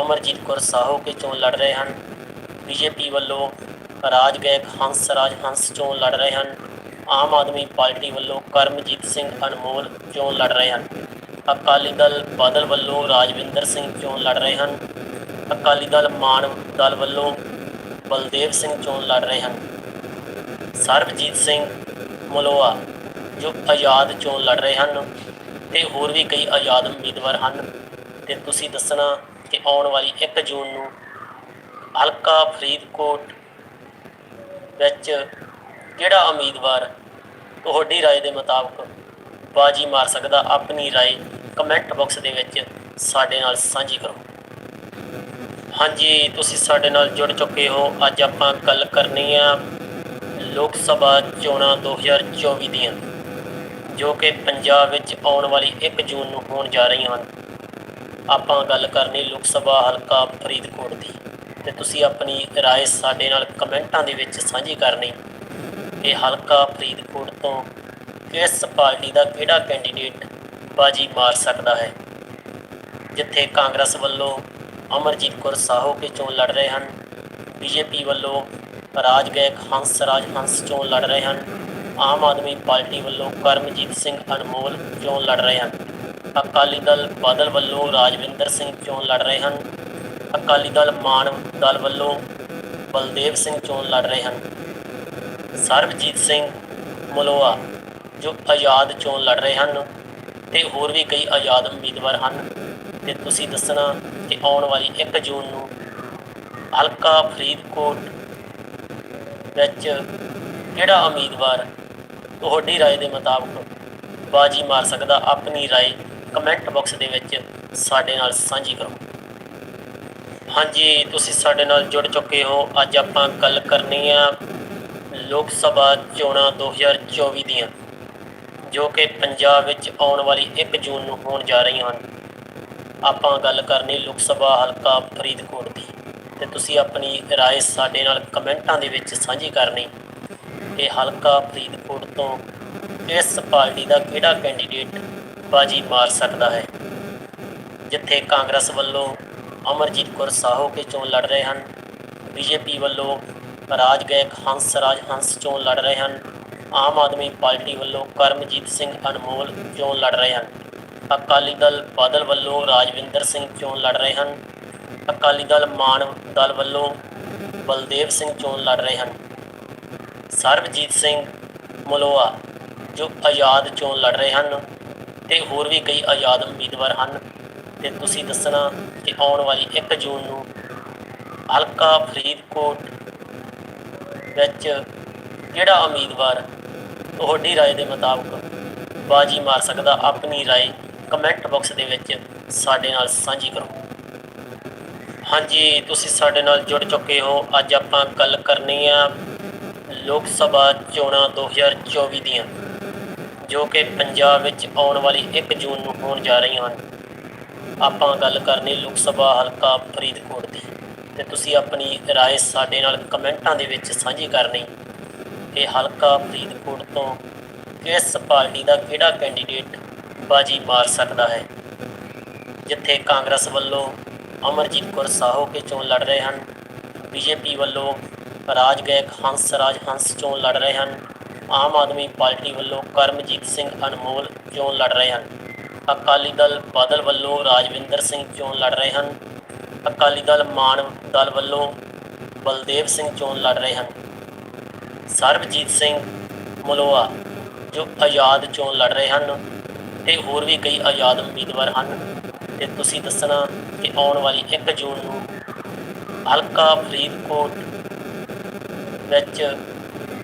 ਅਮਰਜੀਤ ਕੌਰ ਸਾਹੋ ਕੇ ਚੋਣ ਲੜ ਰਹੇ ਹਨ। ਬੀਜੇਪੀ ਵੱਲੋਂ ਰਾਜ ਗਾਇਕ ਹੰਸ ਰਾਜ ਹੰਸ ਚੋਣ ਲੜ ਰਹੇ ਹਨ। ਆਮ ਆਦਮੀ ਪਾਰਟੀ ਵੱਲੋਂ ਕਰਮਜੀਤ ਸਿੰਘ ਅਨਮੋਲ ਚੋਣ ਲੜ ਰਹੇ ਹਨ। ਅਕਾਲੀ ਦਲ ਬਾਦਲ ਵੱਲੋਂ ਰਾਜਵਿੰਦਰ ਸਿੰਘ ਚੋਣ ਲੜ ਰਹੇ ਹਨ। ਅਕਾਲੀ ਦਲ ਮਾਨ ਦਲ ਵੱਲੋਂ ਬਲਦੇਵ ਸਿੰਘ ਚੋਣ ਲੜ ਰਹੇ ਹਨ। ਸਰਬਜੀਤ ਸਿੰਘ ਮਲੋਆ, ਜੋ ਆਜ਼ਾਦ ਚੋਣ ਲੜ ਰਹੇ ਹਨ, ਤੇ ਹੋਰ ਵੀ ਕਈ ਆਜ਼ਾਦ ਉਮੀਦਵਾਰ ਹਨ। ਤੇ ਤੁਸੀਂ ਦੱਸਣਾ ਆਉਣ ਵਾਲੀ 1 ਜੂਨ ਨੂੰ ਹਲਕਾ ਫਰੀਦਕੋਟ ਵਿੱਚ ਕਿਹੜਾ ਉਮੀਦਵਾਰ ਤੁਹਾਡੀ رائے ਦੇ ਮੁਤਾਬਕ ਬਾਜੀ ਮਾਰ ਸਕਦਾ ਆਪਣੀ رائے ਕਮੈਂਟ ਬਾਕਸ ਦੇ ਵਿੱਚ ਸਾਡੇ ਨਾਲ ਸਾਂਝੀ ਕਰੋ ਹਾਂਜੀ ਤੁਸੀਂ ਸਾਡੇ ਨਾਲ ਜੁੜ ਚੁੱਕੇ ਹੋ ਅੱਜ ਆਪਾਂ ਗੱਲ ਕਰਨੀ ਆ ਲੋਕ ਸਭਾ ਚੋਣਾਂ 2024 ਦੀਆਂ ਜੋ ਕਿ ਪੰਜਾਬ ਵਿੱਚ ਆਉਣ ਵਾਲੀ 1 ਜੂਨ ਨੂੰ ਹੋਣ ਜਾ ਰਹੀਆਂ ਹਨ ਆਪਾਂ ਗੱਲ ਕਰਨੀ ਲੋਕ ਸਭਾ ਹਲਕਾ ਫਰੀਦਕੋਟ ਦੀ ਤੇ ਤੁਸੀਂ ਆਪਣੀ رائے ਸਾਡੇ ਨਾਲ ਕਮੈਂਟਾਂ ਦੇ ਵਿੱਚ ਸਾਂਝੀ ਕਰਨੀ ਇਹ ਹਲਕਾ ਫਰੀਦਕੋਟ ਤੋਂ ਕਿਸ ਪਾਰਟੀ ਦਾ ਕਿਹੜਾ ਕੈਂਡੀਡੇਟ ਬਾਜੀ ਮਾਰ ਸਕਦਾ ਹੈ ਜਿੱਥੇ ਕਾਂਗਰਸ ਵੱਲੋਂ ਅਮਰਜੀਤ ਕੌਰ ਸਾਹੋ ਕੇ ਚੋਣ ਲੜ ਰਹੇ ਹਨ ਬੀਜੇਪੀ ਵੱਲੋਂ ਰਾਜ ਗਾਇਕ ਹੰਸ ਰਾਜ ਹੰਸ ਚੋਣ ਲੜ ਰਹੇ ਹਨ ਆਮ ਆਦਮੀ ਪਾਰਟੀ ਵੱਲੋਂ ਕਰਮਜੀਤ ਸਿੰਘ ਅਨਮੋਲ ਚੋਣ ਲੜ ਰਹੇ ਹਨ ਅਕਾਲੀ ਦਲ ਬਾਦਲ ਵੱਲੋਂ ਰਾਜਵਿੰਦਰ ਸਿੰਘ ਚੋਣ ਲੜ ਰਹੇ ਹਨ ਅਕਾਲੀ ਦਲ ਮਾਨ ਦਲ ਵੱਲੋਂ ਬਲਦੇਵ ਸਿੰਘ ਚੋਣ ਲੜ ਰਹੇ ਹਨ ਸਰਬਜੀਤ ਸਿੰਘ ਮਲੋਆ ਜੋ ਆਜ਼ਾਦ ਚੋਣ ਲੜ ਰਹੇ ਹਨ ਤੇ ਹੋਰ ਵੀ ਕਈ ਆਜ਼ਾਦ ਉਮੀਦਵਾਰ ਹਨ ਤੇ ਤੁਸੀਂ ਦੱਸਣਾ ਕਿ ਆਉਣ ਵਾਲੀ 1 ਜੂਨ ਨੂੰ ਹਲਕਾ ਫਰੀਦਕੋਟ ਵਿੱਚ ਕਿਹੜਾ ਉਮੀਦਵਾਰ ਤੁਹਾਡੀ رائے ਦੇ ਮੁਤਾਬਕ ਬਾਜੀ ਮਾਰ ਸਕਦਾ ਆਪਣੀ رائے ਕਮੈਂਟ ਬਾਕਸ ਦੇ ਵਿੱਚ ਸਾਡੇ ਨਾਲ ਸਾਂਝੀ ਕਰੋ ਹਾਂਜੀ ਤੁਸੀਂ ਸਾਡੇ ਨਾਲ ਜੁੜ ਚੁੱਕੇ ਹੋ ਅੱਜ ਆਪਾਂ ਗੱਲ ਕਰਨੀ ਆ ਲੋਕ ਸਭਾ ਚੋਣਾਂ 2024 ਦੀਆਂ ਜੋ ਕਿ ਪੰਜਾਬ ਵਿੱਚ ਆਉਣ ਵਾਲੀ 1 ਜੂਨ ਨੂੰ ਹੋਣ ਜਾ ਰਹੀਆਂ ਹਨ ਆਪਾਂ ਗੱਲ ਕਰਨੀ ਲੋਕ ਸਭਾ ਹਲਕਾ ਫਰੀਦਕੋਟ ਦੀ ਤੇ ਤੁਸੀਂ ਆਪਣੀ رائے ਸਾਡੇ ਨਾਲ ਕਮੈਂਟਾਂ ਦੇ ਵਿੱਚ ਸਾਂਝੀ ਕਰਨੀ ਇਹ ਹਲਕਾ ਫਰੀਦਕੋਟ ਤੋਂ ਇਸ ਪਾਰਟੀ ਦਾ ਕਿਹੜਾ ਕੈਂਡੀਡੇਟ ਬਾਜੀ ਮਾਰ ਸਕਦਾ ਹੈ। ਜਿੱਥੇ ਕਾਂਗਰਸ ਵੱਲੋਂ ਅਮਰਜੀਤ ਕੌਰ ਸਾਹੋ ਕੇ ਚੋਣ ਲੜ ਰਹੇ ਹਨ, ਬੀਜੇਪੀ ਵੱਲੋਂ ਰਾਜ ਗਾਇਕ ਹੰਸ ਰਾਜ ਹੰਸ ਚੋਣ ਲੜ ਰਹੇ ਹਨ, ਆਮ ਆਦਮੀ ਪਾਰਟੀ ਵੱਲੋਂ ਕਰਮਜੀਤ ਸਿੰਘ ਅਨਮੋਲ ਚੋਣ ਲੜ ਰਹੇ ਹਨ। ਅਕਾਲੀ ਦਲ ਬਾਦਲ ਵੱਲੋਂ ਰਾਜਵਿੰਦਰ ਸਿੰਘ ਚੋਣ ਲੜ ਰਹੇ ਹਨ। ਅਕਾਲੀ ਦਲ ਮਾਨ ਦਲ ਵੱਲੋਂ ਬਲਦੇਵ ਸਿੰਘ ਚੋਣ ਲੜ ਰਹੇ ਹਨ। ਸਰਬਜੀਤ ਸਿੰਘ ਮਲੋਆ, ਜੋ ਆਜ਼ਾਦ ਚੋਣ ਲੜ ਰਹੇ ਹਨ ਤੇ ਹੋਰ ਵੀ ਕਈ ਆਜ਼ਾਦ ਉਮੀਦਵਾਰ ਹਨ ਤੇ ਤੁਸੀਂ ਦੱਸਣਾ ਕਿ ਆਉਣ ਵਾਲੀ 1 ਜੂਨ ਨੂੰ ਹਲਕਾ ਫਰੀਦਕੋਟ ਵਿੱਚ ਕਿਹੜਾ ਉਮੀਦਵਾਰ ਤੁਹਾਡੀ رائے ਦੇ ਮੁਤਾਬਕ ਬਾਜੀ ਮਾਰ ਸਕਦਾ ਆਪਣੀ رائے ਕਮੈਂਟ ਬਾਕਸ ਦੇ ਵਿੱਚ ਸਾਡੇ ਨਾਲ ਸਾਂਝੀ ਕਰੋ ਹਾਂਜੀ ਤੁਸੀਂ ਸਾਡੇ ਨਾਲ ਜੁੜ ਚੁੱਕੇ ਹੋ ਅੱਜ ਆਪਾਂ ਗੱਲ ਕਰਨੀ ਆ ਲੋਕ ਸਭਾ ਚੋਣਾਂ 2024 ਦੀਆਂ ਜੋ ਕਿ ਪੰਜਾਬ ਵਿੱਚ ਆਉਣ ਵਾਲੀ 1 ਜੂਨ ਨੂੰ ਹੋਣ ਜਾ ਰਹੀਆਂ ਹਨ ਆਪਾਂ ਗੱਲ ਕਰਨੀ ਲੋਕ ਸਭਾ ਹਲਕਾ ਫਰੀਦਕੋਟ ਦੀ ਤੇ ਤੁਸੀਂ ਆਪਣੀ رائے ਸਾਡੇ ਨਾਲ ਕਮੈਂਟਾਂ ਦੇ ਵਿੱਚ ਸਾਂਝੀ ਕਰਨੀ ਇਹ ਹਲਕਾ ਫਰੀਦਕੋਟ ਤੋਂ ਕਿਸ ਪਾਰਟੀ ਦਾ ਕਿਹੜਾ ਕੈਂਡੀਡੇਟ ਬਾਜੀ ਮਾਰ ਸਕਦਾ ਹੈ ਜਿੱਥੇ ਕਾਂਗਰਸ ਵੱਲੋਂ ਅਮਰਜੀਤ ਕੌਰ ਸਾਹੋ ਕੇ ਚੋਣ ਲੜ ਰਹੇ ਹਨ ਬੀਜੇਪੀ ਵੱਲੋਂ ਰਾਜ ਗਾਇਕ ਹੰਸ ਰਾਜ ਹੰਸ ਚੋਣ ਲੜ ਰਹੇ ਹਨ ਆਮ ਆਦਮੀ ਪਾਰਟੀ ਵੱਲੋਂ ਕਰਮਜੀਤ ਸਿੰਘ ਅਨਮੋਲ ਚੋਣ ਲੜ ਰਹੇ ਹਨ। ਅਕਾਲੀ ਦਲ ਬਾਦਲ ਵੱਲੋਂ ਰਾਜਵਿੰਦਰ ਸਿੰਘ ਚੋਣ ਲੜ ਰਹੇ ਹਨ। ਅਕਾਲੀ ਦਲ ਮਾਨ ਦਲ ਵੱਲੋਂ ਬਲਦੇਵ ਸਿੰਘ ਚੋਣ ਲੜ ਰਹੇ ਹਨ। ਸਰਬਜੀਤ ਸਿੰਘ ਮਲੋਆ, ਜੋ ਆਜ਼ਾਦ ਚੋਣ ਲੜ ਰਹੇ ਹਨ, ਤੇ ਹੋਰ ਵੀ ਕਈ ਆਜ਼ਾਦ ਉਮੀਦਵਾਰ ਹਨ। ਤੇ ਤੁਸੀਂ ਦੱਸਣਾ ਕਿ ਆਉਣ ਵਾਲੀ 1 ਜੂਨ ਨੂੰ ਹਲਕਾ ਫਰੀਦਕੋਟ ਵਿੱਚ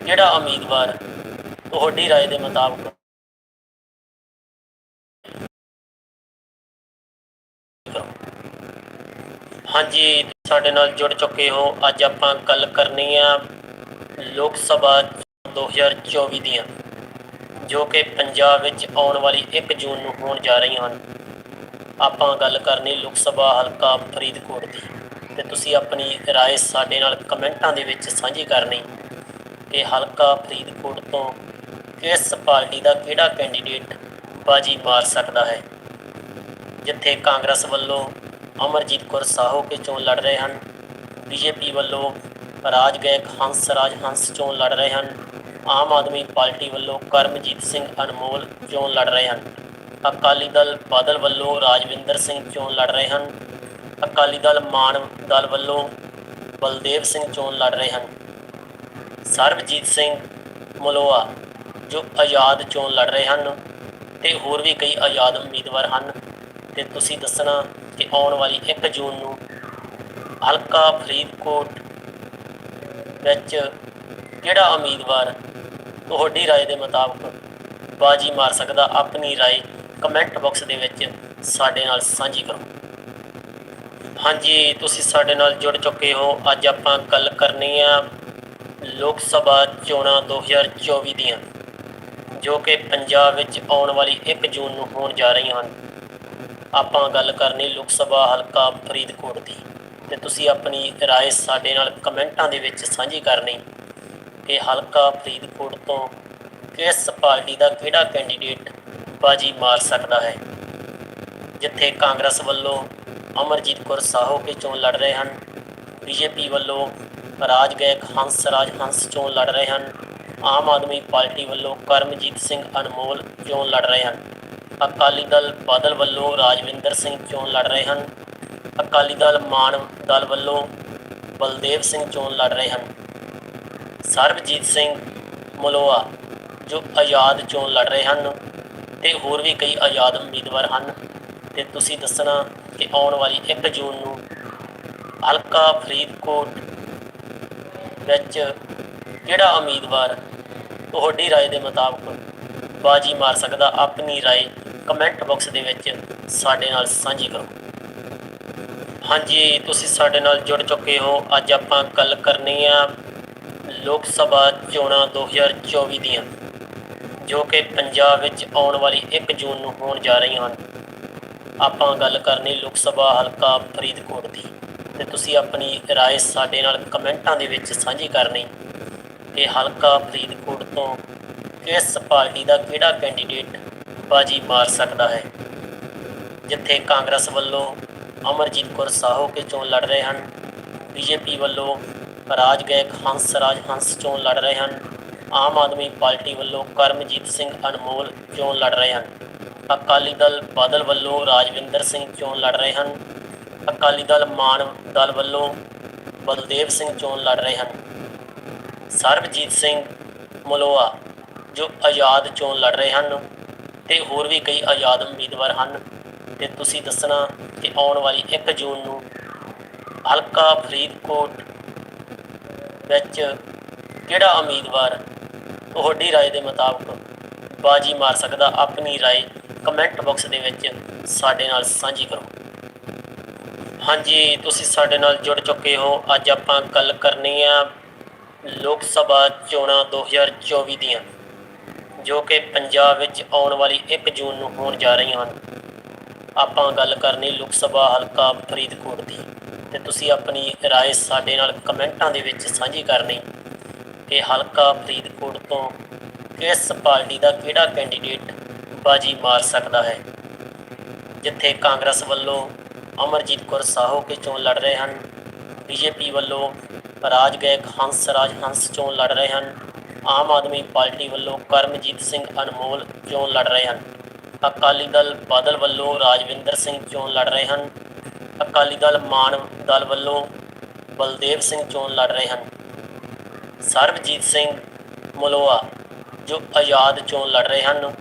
ਕਿਹੜਾ ਉਮੀਦਵਾਰ ਤੁਹਾਡੀ رائے ਦੇ ਮੁਤਾਬਕ ਹਾਂਜੀ ਸਾਡੇ ਨਾਲ ਜੁੜ ਚੁੱਕੇ ਹੋ ਅੱਜ ਆਪਾਂ ਗੱਲ ਕਰਨੀ ਆ ਲੋਕ ਸਭਾ 2024 ਦੀਆਂ ਜੋ ਕਿ ਪੰਜਾਬ ਵਿੱਚ ਆਉਣ ਵਾਲੀ 1 ਜੂਨ ਨੂੰ ਹੋਣ ਜਾ ਰਹੀਆਂ ਹਨ ਆਪਾਂ ਗੱਲ ਕਰਨੀ ਲੋਕ ਸਭਾ ਹਲਕਾ ਫਰੀਦਕੋਟ ਦੀ ਤੇ ਤੁਸੀਂ ਆਪਣੀ رائے ਸਾਡੇ ਨਾਲ ਕਮੈਂਟਾਂ ਦੇ ਵਿੱਚ ਸਾਂਝੀ ਕਰਨੀ ਇਹ ਹਲਕਾ ਫਰੀਦਕੋਟ ਤੋਂ ਇਸ ਪਾਰਟੀ ਦਾ ਕਿਹੜਾ ਕੈਂਡੀਡੇਟ ਬਾਜੀ ਮਾਰ ਸਕਦਾ ਹੈ? ਜਿੱਥੇ ਕਾਂਗਰਸ ਵੱਲੋਂ ਅਮਰਜੀਤ ਕੌਰ ਸਾਹੋ ਕੇ ਚੋਣ ਲੜ ਰਹੇ ਹਨ, ਬੀਜੇਪੀ ਵੱਲੋਂ ਰਾਜ ਗਾਇਕ ਹੰਸ ਰਾਜ ਹੰਸ ਚੋਣ ਲੜ ਰਹੇ ਹਨ, ਆਮ ਆਦਮੀ ਪਾਰਟੀ ਵੱਲੋਂ ਕਰਮਜੀਤ ਸਿੰਘ ਅਨਮੋਲ ਚੋਣ ਲੜ ਰਹੇ ਹਨ, ਅਕਾਲੀ ਦਲ ਬਾਦਲ ਵੱਲੋਂ ਰਾਜਵਿੰਦਰ ਸਿੰਘ ਚੋਣ ਲੜ ਰਹੇ ਹਨ, ਅਕਾਲੀ ਦਲ ਮਾਨ ਦਲ ਵੱਲੋਂ ਬਲਦੇਵ ਸਿੰਘ ਚੋਣ ਲੜ ਰਹੇ ਹਨ। ਸਰਬਜੀਤ ਸਿੰਘ ਮਲੋਆ ਜੋ ਆਜ਼ਾਦ ਚੋਣ ਲੜ ਰਹੇ ਹਨ ਤੇ ਹੋਰ ਵੀ ਕਈ ਆਜ਼ਾਦ ਉਮੀਦਵਾਰ ਹਨ ਤੇ ਤੁਸੀਂ ਦੱਸਣਾ ਕਿ ਆਉਣ ਵਾਲੀ 1 ਜੂਨ ਨੂੰ ਹਲਕਾ ਫਰੀਦਕੋਟ ਵਿੱਚ ਕਿਹੜਾ ਉਮੀਦਵਾਰ ਤੁਹਾਡੀ رائے ਦੇ ਮੁਤਾਬਕ ਬਾਜੀ ਮਾਰ ਸਕਦਾ ਆਪਣੀ رائے ਕਮੈਂਟ ਬਾਕਸ ਦੇ ਵਿੱਚ ਸਾਡੇ ਨਾਲ ਸਾਂਝੀ ਕਰੋ ਹਾਂਜੀ ਤੁਸੀਂ ਸਾਡੇ ਨਾਲ ਜੁੜ ਚੁੱਕੇ ਹੋ ਅੱਜ ਆਪਾਂ ਗੱਲ ਕਰਨੀ ਆ ਲੋਕ ਸਭਾ ਚੋਣਾਂ 2024 ਦੀਆਂ ਜੋ ਕਿ ਪੰਜਾਬ ਵਿੱਚ ਆਉਣ ਵਾਲੀ 1 ਜੂਨ ਨੂੰ ਹੋਣ ਜਾ ਰਹੀਆਂ ਹਨ ਆਪਾਂ ਗੱਲ ਕਰਨੀ ਲੋਕ ਸਭਾ ਹਲਕਾ ਫਰੀਦਕੋਟ ਦੀ ਤੇ ਤੁਸੀਂ ਆਪਣੀ رائے ਸਾਡੇ ਨਾਲ ਕਮੈਂਟਾਂ ਦੇ ਵਿੱਚ ਸਾਂਝੀ ਕਰਨੀ ਕਿ ਹਲਕਾ ਫਰੀਦਕੋਟ ਤੋਂ ਕਿਸ ਪਾਰਟੀ ਦਾ ਕਿਹੜਾ ਕੈਂਡੀਡੇਟ ਬਾਜੀ ਮਾਰ ਸਕਦਾ ਹੈ ਜਿੱਥੇ ਕਾਂਗਰਸ ਵੱਲੋਂ ਅਮਰਜੀਤ ਕੌਰ ਸਾਹੋ ਕੇ ਚੋਣ ਲੜ ਰਹੇ ਹਨ ਬੀਜੇਪੀ ਵੱਲੋਂ ਰਾਜ ਗਾਇਕ ਹੰਸ ਰਾਜ ਹੰਸ ਚੋਣ ਲੜ ਰਹੇ ਹਨ ਆਮ ਆਦਮੀ ਪਾਰਟੀ ਵੱਲੋਂ ਕਰਮਜੀਤ ਸਿੰਘ ਅਨਮੋਲ ਚੋਣ ਲੜ ਰਹੇ ਹਨ? ਅਕਾਲੀ ਦਲ ਬਾਦਲ ਵੱਲੋਂ ਰਾਜਵਿੰਦਰ ਸਿੰਘ ਚੋਣ ਲੜ ਰਹੇ ਹਨ? ਅਕਾਲੀ ਦਲ ਮਾਨ ਦਲ ਵੱਲੋਂ ਬਲਦੇਵ ਸਿੰਘ ਚੋਣ ਲੜ ਰਹੇ ਹਨ? ਸਰਬਜੀਤ ਸਿੰਘ ਮਲੋਆ, ਜੋ ਆਜ਼ਾਦ ਚੋਣ ਲੜ ਰਹੇ ਹਨ ਤੇ ਹੋਰ ਵੀ ਕਈ ਆਜ਼ਾਦ ਉਮੀਦਵਾਰ ਹਨ, ਤੇ ਤੁਸੀਂ ਦੱਸਣਾ ਕਿ ਆਉਣ ਵਾਲੀ 1 ਜੂਨ ਨੂੰ ਹਲਕਾ ਫਰੀਦਕੋਟ ਵਿੱਚ ਕਿਹੜਾ ਉਮੀਦਵਾਰ ਤੁਹਾਡੀ رائے ਦੇ ਮੁਤਾਬਕ ਬਾਜੀ ਮਾਰ ਸਕਦਾ ਆਪਣੀ رائے ਕਮੈਂਟ ਬਾਕਸ ਦੇ ਵਿੱਚ ਸਾਡੇ ਨਾਲ ਸਾਂਝੀ ਕਰੋ ਹਾਂਜੀ ਤੁਸੀਂ ਸਾਡੇ ਨਾਲ ਜੁੜ ਚੁੱਕੇ ਹੋ ਅੱਜ ਆਪਾਂ ਗੱਲ ਕਰਨੀ ਆ ਲੋਕ ਸਭਾ ਚੋਣਾਂ 2024 ਦੀਆਂ ਜੋ ਕਿ ਪੰਜਾਬ ਵਿੱਚ ਆਉਣ ਵਾਲੀ 1 ਜੂਨ ਨੂੰ ਹੋਣ ਜਾ ਰਹੀਆਂ ਹਨ ਆਪਾਂ ਗੱਲ ਕਰਨੀ ਲੋਕ ਸਭਾ ਹਲਕਾ ਫਰੀਦਕੋਟ ਦੀ ਤੇ ਤੁਸੀਂ ਆਪਣੀ رائے ਸਾਡੇ ਨਾਲ ਕਮੈਂਟਾਂ ਦੇ ਵਿੱਚ ਸਾਂਝੀ ਕਰਨੀ ਕਿ ਹਲਕਾ ਫਰੀਦਕੋਟ ਤੋਂ ਕਿਸ ਪਾਰਟੀ ਦਾ ਕਿਹੜਾ ਕੈਂਡੀਡੇਟ ਬਾਜੀ ਮਾਰ ਸਕਦਾ ਹੈ? ਜਿੱਥੇ ਕਾਂਗਰਸ ਵੱਲੋਂ ਅਮਰਜੀਤ ਕੌਰ ਸਾਹੋ ਕੇ ਚੋਣ ਲੜ ਰਹੇ ਹਨ, ਬੀਜੇਪੀ ਵੱਲੋਂ ਰਾਜ ਗਾਇਕ ਹੰਸ, ਰਾਜ ਹੰਸ ਚੋਣ ਲੜ ਰਹੇ ਹਨ, ਆਮ ਆਦਮੀ ਪਾਰਟੀ ਵੱਲੋਂ ਕਰਮਜੀਤ ਸਿੰਘ ਅਨਮੋਲ ਚੋਣ ਲੜ ਰਹੇ ਹਨ। ਅਕਾਲੀ ਦਲ ਬਾਦਲ ਵੱਲੋਂ ਰਾਜਵਿੰਦਰ ਸਿੰਘ ਚੋਣ ਲੜ ਰਹੇ ਹਨ। ਅਕਾਲੀ ਦਲ ਮਾਨ ਦਲ ਵੱਲੋਂ ਬਲਦੇਵ ਸਿੰਘ ਚੋਣ ਲੜ ਰਹੇ ਹਨ। ਸਰਬਜੀਤ ਸਿੰਘ ਮਲੋਆ ਜੋ ਆਜ਼ਾਦ ਚੋਣ ਲੜ ਰਹੇ ਹਨ ਤੇ ਹੋਰ ਵੀ ਕਈ ਆਜ਼ਾਦ ਉਮੀਦਵਾਰ ਹਨ ਤੇ ਤੁਸੀਂ ਦੱਸਣਾ ਕਿ ਆਉਣ ਵਾਲੀ 1 ਜੂਨ ਨੂੰ ਹਲਕਾ ਫਰੀਦਕੋਟ ਵਿੱਚ ਕਿਹੜਾ ਉਮੀਦਵਾਰ ਤੁਹਾਡੀ رائے ਦੇ ਮੁਤਾਬਕ ਬਾਜੀ ਮਾਰ ਸਕਦਾ ਆਪਣੀ رائے ਕਮੈਂਟ ਬਾਕਸ ਦੇ ਵਿੱਚ ਸਾਡੇ ਨਾਲ ਸਾਂਝੀ ਕਰੋ ਹਾਂਜੀ ਤੁਸੀਂ ਸਾਡੇ ਨਾਲ ਜੁੜ ਚੁੱਕੇ ਹੋ ਅੱਜ ਆਪਾਂ ਗੱਲ ਕਰਨੀ ਆ ਲੋਕ ਸਭਾ ਚੋਣਾਂ 2024 ਦੀਆਂ ਜੋ ਕਿ ਪੰਜਾਬ ਵਿੱਚ ਆਉਣ ਵਾਲੀ 1 ਜੂਨ ਨੂੰ ਹੋਣ ਜਾ ਰਹੀਆਂ ਹਨ ਆਪਾਂ ਗੱਲ ਕਰਨੀ ਲੋਕ ਸਭਾ ਹਲਕਾ ਫਰੀਦਕੋਟ ਦੀ ਤੇ ਤੁਸੀਂ ਆਪਣੀ رائے ਸਾਡੇ ਨਾਲ ਕਮੈਂਟਾਂ ਦੇ ਵਿੱਚ ਸਾਂਝੀ ਕਰਨੀ ਕਿ ਹਲਕਾ ਫਰੀਦਕੋਟ ਤੋਂ ਕਿਸ ਪਾਰਟੀ ਦਾ ਕਿਹੜਾ ਕੈਂਡੀਡੇਟ ਬਾਜੀ ਮਾਰ ਸਕਦਾ ਹੈ ਜਿੱਥੇ ਕਾਂਗਰਸ ਵੱਲੋਂ ਅਮਰਜੀਤ ਕੌਰ ਸਾਹੋ ਕੇ ਚੋਣ ਲੜ ਰਹੇ ਹਨ ਬੀਜੇਪੀ ਵੱਲੋਂ ਰਾਜ ਗਾਇਕ ਹੰਸ, ਰਾਜ ਹੰਸ ਚੋਣ ਲੜ ਰਹੇ ਹਨ। ਆਮ ਆਦਮੀ ਪਾਰਟੀ ਵੱਲੋਂ ਕਰਮਜੀਤ ਸਿੰਘ ਅਨਮੋਲ ਚੋਣ ਲੜ ਰਹੇ ਹਨ। ਅਕਾਲੀ ਦਲ ਬਾਦਲ ਵੱਲੋਂ ਰਾਜਵਿੰਦਰ ਸਿੰਘ ਚੋਣ ਲੜ ਰਹੇ ਹਨ। ਅਕਾਲੀ ਦਲ ਮਾਨ ਦਲ ਵੱਲੋਂ ਬਲਦੇਵ ਸਿੰਘ ਚੋਣ ਲੜ ਰਹੇ ਹਨ। ਸਰਬਜੀਤ ਸਿੰਘ ਮਲੋਆ, ਜੋ ਆਜ਼ਾਦ ਚੋਣ ਲੜ ਰਹੇ ਹਨ,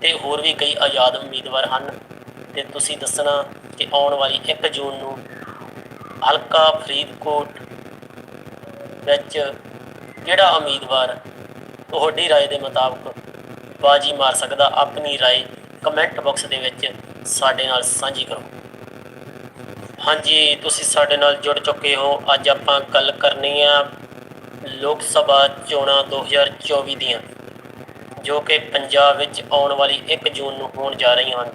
ਤੇ ਹੋਰ ਵੀ ਕਈ ਆਜ਼ਾਦ ਉਮੀਦਵਾਰ ਹਨ। ਤੇ ਤੁਸੀਂ ਦੱਸਣਾ ਕਿ ਆਉਣ ਵਾਲੀ 1 ਜੂਨ ਨੂੰ ਹਲਕਾ ਫਰੀਦਕੋਟ ਵਿੱਚ ਕਿਹੜਾ ਉਮੀਦਵਾਰ ਤੁਹਾਡੀ رائے ਦੇ ਮੁਤਾਬਕ ਬਾਜੀ ਮਾਰ ਸਕਦਾ ਆਪਣੀ رائے ਕਮੈਂਟ ਬਾਕਸ ਦੇ ਵਿੱਚ ਸਾਡੇ ਨਾਲ ਸਾਂਝੀ ਕਰੋ ਹਾਂਜੀ ਤੁਸੀਂ ਸਾਡੇ ਨਾਲ ਜੁੜ ਚੁੱਕੇ ਹੋ ਅੱਜ ਆਪਾਂ ਗੱਲ ਕਰਨੀ ਆ ਲੋਕ ਸਭਾ ਚੋਣਾਂ 2024 ਦੀਆਂ ਜੋ ਕਿ ਪੰਜਾਬ ਵਿੱਚ ਆਉਣ ਵਾਲੀ 1 ਜੂਨ ਨੂੰ ਹੋਣ ਜਾ ਰਹੀਆਂ ਹਨ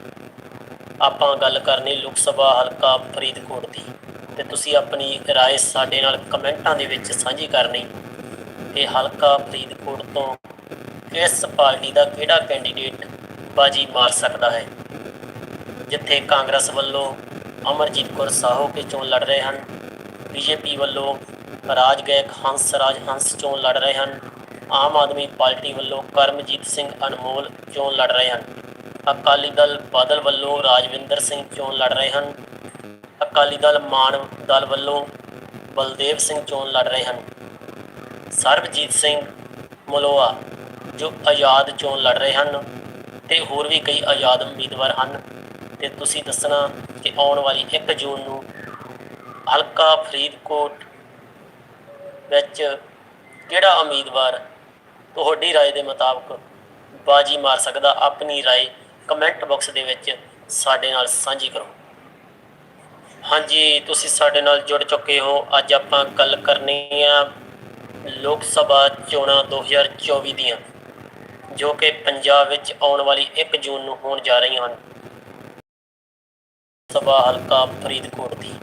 ਆਪਾਂ ਗੱਲ ਕਰਨੀ ਲੋਕ ਸਭਾ ਹਲਕਾ ਫਰੀਦਕੋਟ ਦੀ ਤੇ ਤੁਸੀਂ ਆਪਣੀ رائے ਸਾਡੇ ਨਾਲ ਕਮੈਂਟਾਂ ਦੇ ਵਿੱਚ ਸਾਂਝੀ ਕਰਨੀ ਕਿ ਹਲਕਾ ਫਰੀਦਕੋਟ ਤੋਂ ਕਿਸ ਪਾਰਟੀ ਦਾ ਕਿਹੜਾ ਕੈਂਡੀਡੇਟ ਬਾਜੀ ਮਾਰ ਸਕਦਾ ਹੈ ਜਿੱਥੇ ਕਾਂਗਰਸ ਵੱਲੋਂ ਅਮਰਜੀਤ ਕੌਰ ਸਾਹੋ ਕੇ ਚੋਣ ਲੜ ਰਹੇ ਹਨ ਬੀਜੇਪੀ ਵੱਲੋਂ ਰਾਜ ਗਾਇਕ ਹੰਸ ਰਾਜ ਹੰਸ ਚੋਣ ਲੜ ਰਹੇ ਹਨ ਆਮ ਆਦਮੀ ਪਾਰਟੀ ਵੱਲੋਂ ਕਰਮਜੀਤ ਸਿੰਘ ਅਨਮੋਲ ਚੋਣ ਲੜ ਰਹੇ ਹਨ ਅਕਾਲੀ ਦਲ ਬਾਦਲ ਵੱਲੋਂ ਰਾਜਵਿੰਦਰ ਸਿੰਘ ਚੋਣ ਲੜ ਰਹੇ ਹਨ ਅਕਾਲੀ ਦਲ ਮਾਨ ਦਲ ਵੱਲੋਂ ਬਲਦੇਵ ਸਿੰਘ ਚੋਣ ਲੜ ਰਹੇ ਹਨ ਸਰਬਜੀਤ ਸਿੰਘ ਮਲੋਆ ਜੋ ਆਜ਼ਾਦ ਚੋਣ ਲੜ ਰਹੇ ਹਨ ਤੇ ਹੋਰ ਵੀ ਕਈ ਆਜ਼ਾਦ ਉਮੀਦਵਾਰ ਹਨ ਤੇ ਤੁਸੀਂ ਦੱਸਣਾ ਕਿ ਆਉਣ ਵਾਲੀ 1 ਜੂਨ ਨੂੰ ਹਲਕਾ ਫਰੀਦਕੋਟ ਵਿੱਚ ਕਿਹੜਾ ਉਮੀਦਵਾਰ ਤੁਹਾਡੀ رائے ਦੇ ਮੁਤਾਬਕ ਬਾਜੀ ਮਾਰ ਸਕਦਾ ਆਪਣੀ رائے ਕਮੈਂਟ ਬਾਕਸ ਦੇ ਵਿੱਚ ਸਾਡੇ ਨਾਲ ਸਾਂਝੀ ਕਰੋ ਹਾਂਜੀ, ਤੁਸੀਂ ਸਾਡੇ ਨਾਲ ਜੁੜ ਚੁੱਕੇ ਹੋ। ਅੱਜ ਆਪਾਂ ਗੱਲ ਕਰਨੀ ਆ ਲੋਕ ਸਭਾ ਚੋਣਾਂ 2024 ਦੀਆਂ, ਜੋ ਕਿ ਪੰਜਾਬ ਵਿੱਚ ਆਉਣ ਵਾਲੀ 1 ਜੂਨ ਨੂੰ ਹੋਣ ਜਾ ਰਹੀਆਂ ਹਨ। ਸਭਾ ਹਲਕਾ ਫਰੀਦਕੋਟ ਦੀ।